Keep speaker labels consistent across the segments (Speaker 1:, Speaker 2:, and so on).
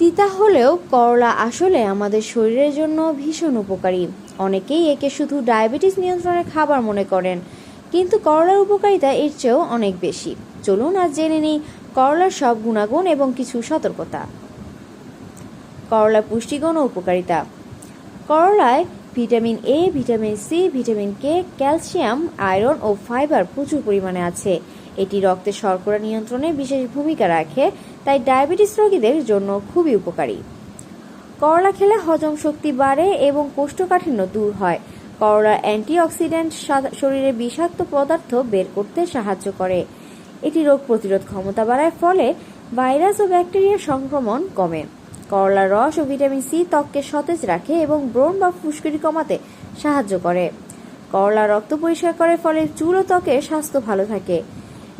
Speaker 1: তিতা হলেও করলা আসলে আমাদের শরীরের জন্য ভীষণ উপকারী। অনেকেই একে শুধু ডায়াবেটিস নিয়ন্ত্রণের খাবার মনে করেন, কিন্তু করলার উপকারিতা এর চেয়েও অনেক বেশি। চলুন আজ জেনে নিই করলার সব গুণাগুণ এবং কিছু সতর্কতা। করলার পুষ্টিগুণ ও উপকারিতা। করলায় vitamin A vitamin C vitamin K calcium, iron O fibre প্রচুর পরিমাণে আছে। এটি রক্তে শর্করা নিয়ন্ত্রণে বিশেষ ভূমিকা রাখে, তাই ডায়াবেটিস রোগীদের জন্য খুবই উপকারী। করলা খেলে হজম শক্তি বাড়ে এবং কোষ্ঠকাঠিন্য দূর হয়। করলার অ্যান্টিঅক্সিডেন্ট শরীরে বিষাক্ত পদার্থ বের করতে সাহায্য করে। এটি রোগ প্রতিরোধ ক্ষমতা বাড়ায়, ফলে ভাইরাস ও ব্যাকটেরিয়ার সংক্রমণ কমে। করলার রস ও ভিটামিন সি ত্বককে সতেজ রাখে এবং ব্রণ বা ফুসকুড়ি কমাতে সাহায্য করে। করলা রক্ত পরিষ্কার করে, ফলে চুল ও ত্বকের স্বাস্থ্য ভালো থাকে।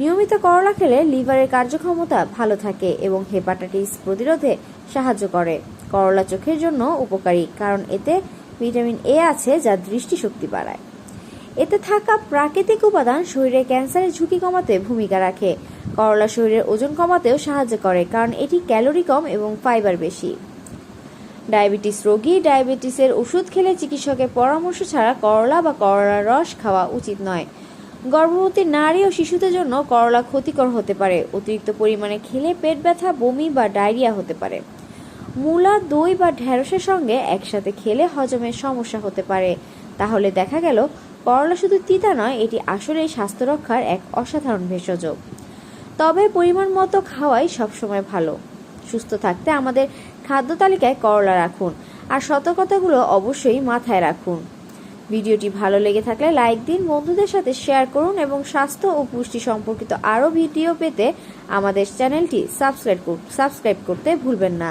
Speaker 1: নিয়মিত করলা খেলে লিভারের কার্যক্ষমতা ভালো থাকে এবং হেপাটাইটিস প্রতিরোধে সাহায্য করে। করলা চোখের জন্য উপকারী, কারণ এতে ভিটামিন এ আছে যা দৃষ্টিশক্তি বাড়ায়। এতে থাকা প্রাকৃতিক উপাদান শরীরে ক্যান্সারের ঝুঁকি কমাতে ভূমিকা রাখে। করলা শরীরের ওজন কমাতেও সাহায্য করে, কারণ এটি ক্যালোরি কম এবং ফাইবার বেশি। ডায়াবেটিস রোগী ডায়াবেটিসের ওষুধ খেলে চিকিৎসকের পরামর্শ ছাড়া করলা বা করলার রস খাওয়া উচিত নয়। গর্ভবতী নারী ও শিশুদের জন্য করলা ক্ষতিকর হতে পারে। অতিরিক্ত পরিমাণে খেলে পেট ব্যথা, বমি বা ডায়রিয়া হতে পারে। মূলা, দই বা ঢ্যাঁড়সের সঙ্গে একসাথে খেলে হজমের সমস্যা হতে পারে। তাহলে দেখা গেল, করলা শুধু তিতা নয়, এটি আসলে স্বাস্থ্য রক্ষার এক অসাধারণ ভেষজ। তবে পরিমাণ মতো খাওয়াই সবসময় ভালো। সুস্থ থাকতে আমাদের খাদ্য তালিকায় করলা রাখুন আর সতর্কতাগুলো অবশ্যই মাথায় রাখুন। ভিডিওটি ভালো লেগে থাকলে লাইক দিন, বন্ধুদের সাথে শেয়ার করুন এবং স্বাস্থ্য ও পুষ্টি সম্পর্কিত আরও ভিডিও পেতে আমাদের চ্যানেলটি সাবস্ক্রাইব সাবস্ক্রাইব করতে ভুলবেন না।